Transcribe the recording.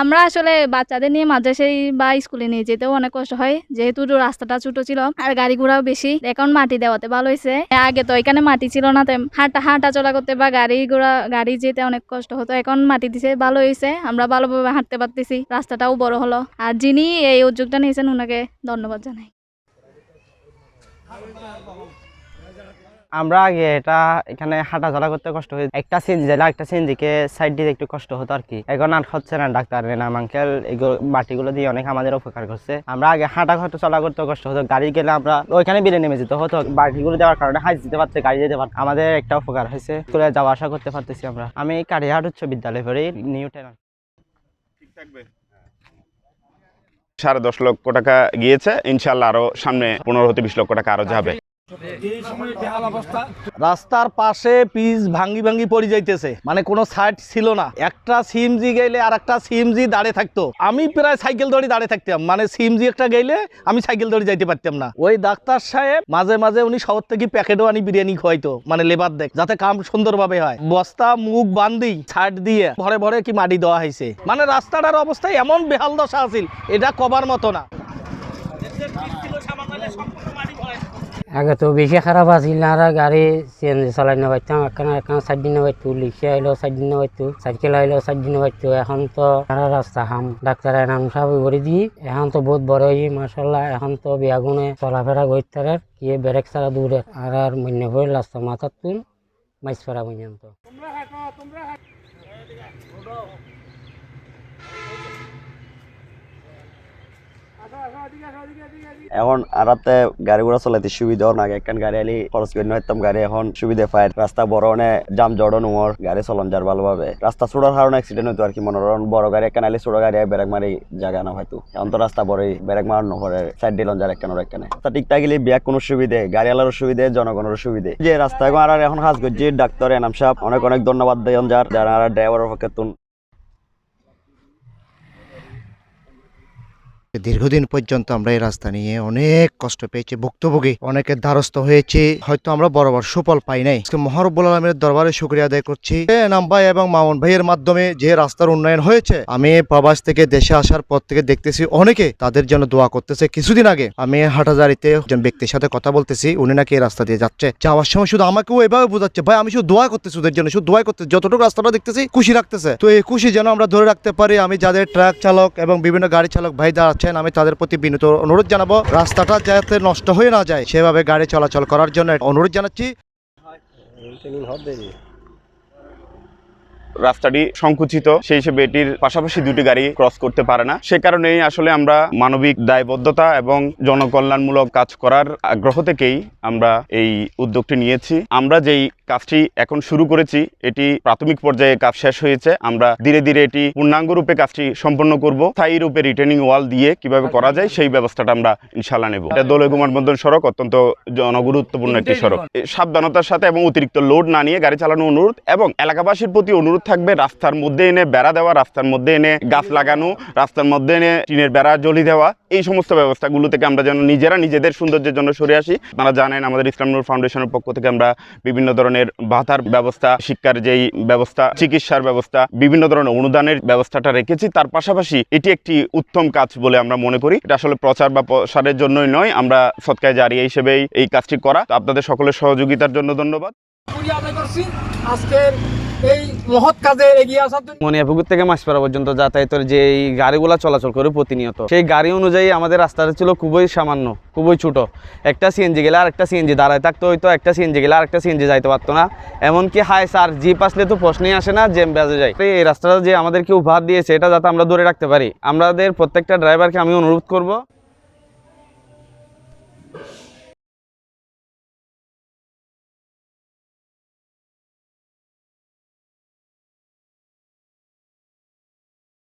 আমরা আসলে বাচ্চাদের নিয়ে মাদ্রাসায় বা স্কুলে নিয়ে যেতেও অনেক কষ্ট হয়। যেহেতু রাস্তাটা ছোট ছিল আর গাড়ি ঘোড়াও বেশি, এখন মাটি দেওয়াতে ভালো হয়েছে। আগে তো এখানে মাটি ছিল না হাঁটা হাঁটা চলা করতে বা গাড়ি ঘোড়া, গাড়ি যেতে অনেক কষ্ট হতো, এখন মাটি দিছে, ভালো হয়েছে। আমরা ভালোভাবে হাঁটতে পারতেছি, রাস্তাটাও বড় হলো। আর যিনি এই উদ্যোগটা নিয়েছেন ওনাকে ধন্যবাদ জানাই। আমরা আগে এটা এখানে হাঁটা চলা করতে কষ্ট হয়ে একটা সিএনজি দিলে একটা সিএনজিকে সাইড দিতে একটু কষ্ট হতো আর কি। এখন আর হচ্ছে না ডাক্তার নাম আঙ্কেল এগুলো মাটিগুলো দিয়ে অনেক আমাদের উপকার করছে। আমরা আগে হাঁটা হাঁটা চলা করতে কষ্ট হতো গাড়ি গেলে আমরা ওইখানে বেড়ে নেমে যেতে হতো। বাটিগুলো দেওয়ার কারণে হাঁচ দিতে পারছে গাড়ি যেতে পারছে আমাদের একটা উপকার হয়েছে স্কুলে যাওয়া আসা করতে পারতেছি আমরা। আমি কারিহাট উচ্চ বিদ্যালয় পড়ি নিউ টেন সাড়ে দশ লক্ষ টাকা গিয়েছে ইনশাল্লাহ আরও সামনে পনেরো হতে বিশ লক্ষ টাকা আরও যাবে। রাস্তার পাশে পিচ ভাঙ্গি ভাঙ্গি পড়ে যাইতেছে। মানে কোনো সাইড ছিল না। একটা সিএমজি গেলে আর একটা সিএমজি দাঁড়িয়ে থাকতো। আমি প্রায় সাইকেল ধরে দাঁড়িয়ে থাকতাম। মানে সিএমজি একটা গেলে আমি সাইকেল দড়ি যাইতে পারতাম না। ওই ডাক্তার সাহেব মাঝে মাঝে উনি শহর থেকে প্যাকেটও আনি, বিরিয়ানি খাওয়াইতো মানে লেবার দেখ, যাতে কাম সুন্দরভাবে হয়। বস্তা, মুখ বান্ধি ছাট দিয়ে ভরে ভরে কি মাটি দেওয়া হয়েছে মানে রাস্তাটার অবস্থায় এমন বেহাল দশা আছিল, এটা কবার মতো না। আগে তো বেশি খারাপ আছিল না গাড়ি সিএনজি চালাই না পারতাম। একখানে একখানে সাইড দিন পারতো রিক্সা আইলেও সাইড দিন পারতো সাইকেল আইলেও সাইড দিন পারতো এখন তো সারা রাস্তা হাম ডাক্তার নাম সব করে দি। এখন তো বহুত বড় হয়ে মাসাল্লাহ এখন তো বিয়াগুনে চলাফেরা করতে কি ব্রেক ছাড়া দূরে। আর আর মন্য হয়ে রাস্তা মাথার তুল মাইসপাড়া পর্যন্ত এখন আরাতে গাড়ি ঘোড়া চলাইতে সুবিধা না আগে একখান গাড়ি আলি খরচ করে নিতাম গাড়ি এখন সুবিধা পায়। রাস্তা বড় অনে জাম জড়ো নোর গাড়ি চলন যার ভালোভাবে রাস্তা ছোটার কারণে অ্যাক্সিডেন্ট হতো আর কি মনে করেন বড় গাড়ি একখান আলি ছোট গাড়ি ব্রেক মারি জায়গা না হয়তো। এখন তো রাস্তা বড়ই ব্রেক মার নহরে সাইড দিলন যার একখান একখানে। তা ঠিক থাকিলে বিয়াক কোনো সুবিধে গাড়ি আলার সুবিধে জনগণের সুবিধে। যে রাস্তা এখন আর এখন কাজ করছি ডাক্তার, এনাম সাহেব, অনেক অনেক ধন্যবাদ দেন যার, যারা ড্রাইভারের পক্ষে দীর্ঘদিন পর্যন্ত আমরা এই রাস্তা নিয়ে অনেক কষ্ট পেয়েছি, ভুক্তভোগী অনেকের দ্বারস্থ হয়েছি। হয়তো আমরা বরাবর সুফল পাই নাই। আজকে মহারব্বুল আলমের দরবারে শুক্রিয়া আদায় করছি। এনাম ভাই এবং মামুন ভাইয়ের মাধ্যমে যে রাস্তার উন্নয়ন হয়েছে, আমি প্রবাস থেকে দেশে আসার পর থেকে দেখতেছি অনেকে তাদের জন্য দোয়া করতেছে কিছুদিন আগে। আমি হাটাজারিতে একজন ব্যক্তির সাথে কথা বলতেছি, উনি নাকি এই রাস্তা দিয়ে যাচ্ছে। যাওয়ার সময় শুধু আমাকেও এভাবে বোঝাচ্ছে, ভাই, আমি শুধু দোয়া করতেছি ওদের জন্য, শুধু দোয়া করতে যতটুকু রাস্তাটা দেখতেছি, খুশি রাখতেছে। তো এই খুশি যেন আমরা ধরে রাখতে পারি, আমি যাদের ট্রাক চালক এবং বিভিন্ন গাড়ি চালক ভাইরা আছেন আমি তাদের প্রতি বিনীত অনুরোধ জানাব, রাস্তাটা যাতে নষ্ট হয়ে না যায়, সেভাবে গাড়ি চলাচল করার জন্য অনুরোধ জানাচ্ছি। রাস্তাটি সংকুচিত সেই হিসেবে এটির পাশাপাশি দুটি গাড়ি ক্রস করতে পারে না। সে কারণেই আসলে আমরা মানবিক দায়বদ্ধতা এবং জনকল্যাণমূলক কাজ করার আগ্রহ থেকেই আমরা এই উদ্যোগটি নিয়েছি। আমরা যেই কাজটি এখন শুরু করেছি এটি প্রাথমিক পর্যায়ে কাজ শেষ হয়েছে। আমরা ধীরে ধীরে এটি পূর্ণাঙ্গ রূপে কাজটি সম্পন্ন করব। স্থায়ী রূপে রিটার্নিং ওয়াল দিয়ে কীভাবে করা যায় সেই ব্যবস্থাটা আমরা ইনশাল্লাহ নেব। এটা দোলগুমার বন্ধন সড়ক অত্যন্ত জনগুরুত্বপূর্ণ একটি সড়ক। সাবধানতার সাথে এবং অতিরিক্ত লোড না নিয়ে গাড়ি চালানো অনুরোধ এবং এলাকাবাসীর প্রতি অনুরোধ থাকবে, রাস্তার মধ্যে এনে বেড়া দেওয়া, রাস্তার মধ্যে এনে গাছ লাগানো, রাস্তার মধ্যে এনে টিনের বেড়া জ্বলি দেওয়া, এই সমস্ত ব্যবস্থাগুলো থেকে আমরা যেন নিজেরা নিজেদের সৌন্দর্যের জন্য সরে আসি। আপনারা জানেন, আমাদের ইসলাম নূর ফাউন্ডেশনের পক্ষ থেকে আমরা বিভিন্ন ধরনের ভাতার ব্যবস্থা, শিক্ষার যেই ব্যবস্থা, চিকিৎসার ব্যবস্থা, বিভিন্ন ধরনের অনুদানের ব্যবস্থাটা রেখেছি। তার পাশাপাশি এটি একটি উত্তম কাজ বলে আমরা মনে করি। এটা আসলে প্রচার বা প্রসারের জন্যই নয়, আমরা সৎকায় জারিয়া হিসেবেই এই কাজটি করা। আপনাদের সকলের সহযোগিতার জন্য ধন্যবাদ। আজকের এই পর্যন্ত যাতায়াতের যে গাড়িগুলো চলাচল করে প্রতিনিয়ত। সেই গাড়ি অনুযায়ী আমাদের রাস্তাটা ছিল খুবই সামান্য, খুবই ছোট। একটা সিএনজি গেলে আর একটা সিএনজি দাঁড়ায় একটা সিএনজি গেলে আর একটা সিএনজি যাইতে পারতো না। এমনকি হাই স্যার, জিপ আসলে তো প্রশ্নই আসে না, জ্যাম বেজে যায়। এই রাস্তাটা যে আমাদেরকে উপহার দিয়েছে, এটা যাতে আমরা ধরে রাখতে পারি। আমাদের প্রত্যেকটা ড্রাইভারকে আমি অনুরোধ করব